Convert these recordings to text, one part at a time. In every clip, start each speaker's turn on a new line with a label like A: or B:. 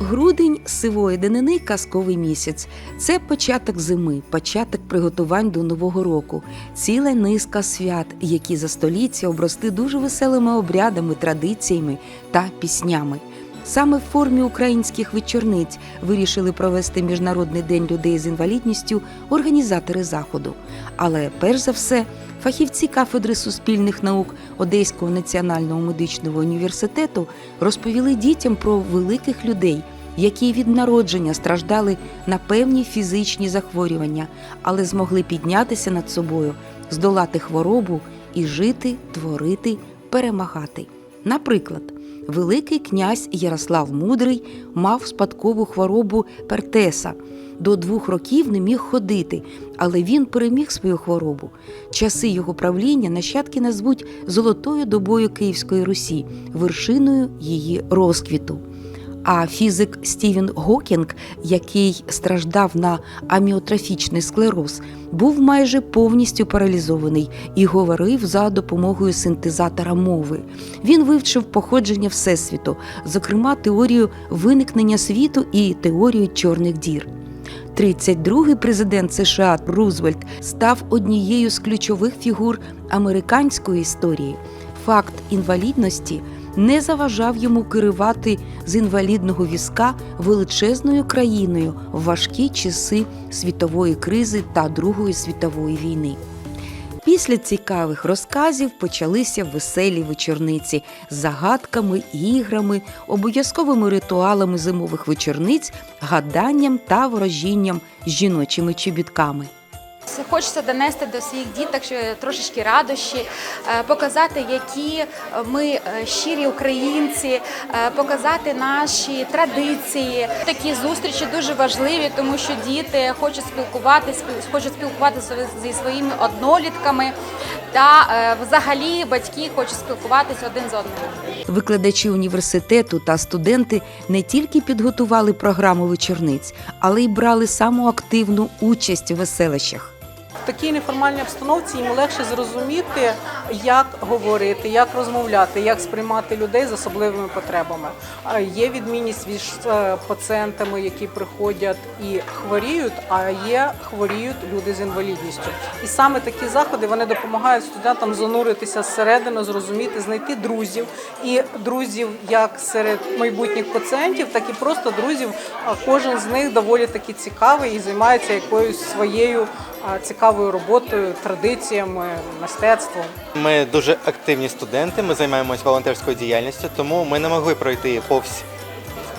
A: Грудень сивої денини казковий місяць. Це початок зими, початок приготувань до нового року, ціла низка свят, які за століття обрости дуже веселими обрядами, традиціями та піснями. Саме в формі українських вечорниць вирішили провести Міжнародний день людей з інвалідністю організатори заходу. Але перш за все, фахівці кафедри суспільних наук Одеського національного медичного університету розповіли дітям про великих людей, які від народження страждали на певні фізичні захворювання, але змогли піднятися над собою, здолати хворобу і жити, творити, перемагати. Наприклад, Великий князь Ярослав Мудрий мав спадкову хворобу Пертеса. До двох років не міг ходити, але він переміг свою хворобу. Часи його правління нащадки назвуть золотою добою Київської Русі, вершиною її розквіту. А фізик Стівен Гокінг, який страждав на аміотрофічний склероз, був майже повністю паралізований і говорив за допомогою синтезатора мови. Він вивчив походження Всесвіту, зокрема теорію виникнення світу і теорію чорних дір. 32-й президент США Рузвельт став однією з ключових фігур американської історії. Факт інвалідності не заважав йому керувати з інвалідного візка величезною країною в важкі часи світової кризи та Другої світової війни. Після цікавих розказів почалися веселі вечорниці з загадками, іграми, обов'язковими ритуалами зимових вечорниць, гаданням та ворожінням з жіночими чобітками.
B: Хочеться донести до своїх діток трошечки радощі, е, показати, які ми е, щирі українці, е, показати наші традиції. Такі зустрічі дуже важливі, тому що діти хочуть спілкуватися, хочуть спілкуватися зі своїми однолітками, та взагалі батьки хочуть спілкуватися один з одним.
A: Викладачі університету та студенти не тільки підготували програму вечорниць, але й брали саму активну участь у веселищах.
C: Такій неформальній обстановці їм легше зрозуміти, як говорити, як розмовляти, як сприймати людей з особливими потребами. Є відмінність між е, пацієнтами, які приходять і хворіють, а є хворіють люди з інвалідністю. І саме такі заходи вони допомагають студентам зануритися зсередину, зрозуміти, знайти друзів і друзів як серед майбутніх пацієнтів, так і просто друзів. А Кожен з них доволі таки цікавий і займається якоюсь своєю цікавою роботою, традиціями, мистецтвом.
D: Ми дуже активні студенти, ми займаємось волонтерською діяльністю, тому ми не могли пройти повз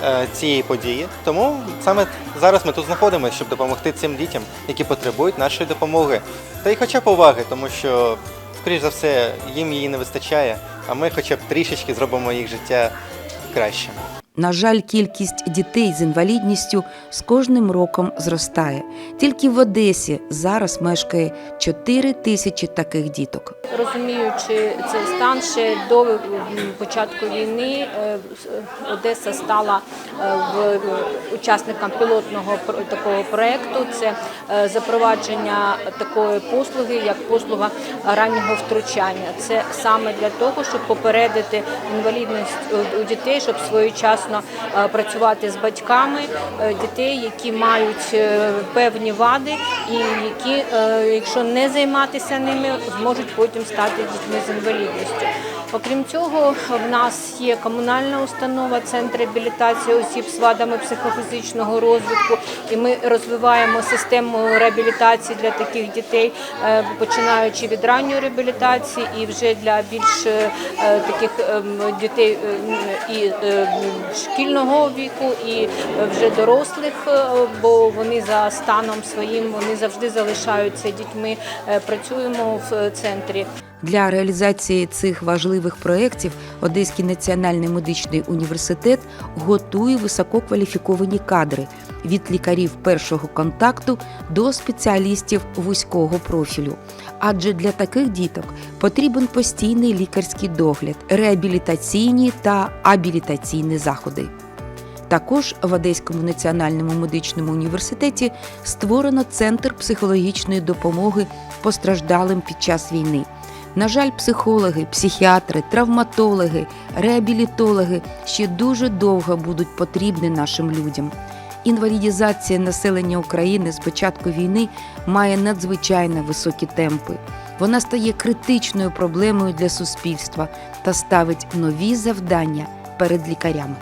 D: е, цієї події. Тому саме зараз ми тут знаходимося, щоб допомогти цим дітям, які потребують нашої допомоги. Та й хоча б уваги, тому що, скоріш за все, їм її не вистачає, а ми хоча б трішечки зробимо їх життя кращим.
A: На жаль, кількість дітей з інвалідністю з кожним роком зростає. Тільки в Одесі зараз мешкає 4 тисячі таких діток.
E: Розуміючи цей стан, ще до початку війни е, Одеса стала е, в- учасником пілотного такого проекту. Це е, запровадження такої послуги, як послуга раннього втручання. Це саме для того, щоб попередити інвалідність у дітей, щоб своєчасно е, працювати з батьками е, дітей, які мають е, певні вади, і які, якщо не займатися ними, зможуть потім стати дітьми з інвалідністю. Окрім цього, в нас є комунальна установа, центр реабілітації осіб з вадами психофізичного розвитку, і ми розвиваємо систему реабілітації для таких дітей, е, починаючи від ранньої реабілітації і вже для більш е, таких ем, дітей е, і шкільного віку, і вже дорослих, бо вони за станом своїм вони завжди залишаються дітьми. Працюємо в центрі.
A: Для реалізації цих важливих проєктів Одеський національний медичний університет готує висококваліфіковані кадри від лікарів першого контакту до спеціалістів вузького профілю. Адже для таких діток потрібен постійний лікарський догляд, реабілітаційні та абілітаційні заходи. Також в Одеському національному медичному університеті створено центр психологічної допомоги постраждалим під час війни. На жаль, психологи, психіатри, травматологи, реабілітологи ще дуже довго будуть потрібні нашим людям. Інвалідізація населення України з початку війни має надзвичайно високі темпи. Вона стає критичною проблемою для суспільства та ставить нові завдання перед лікарями.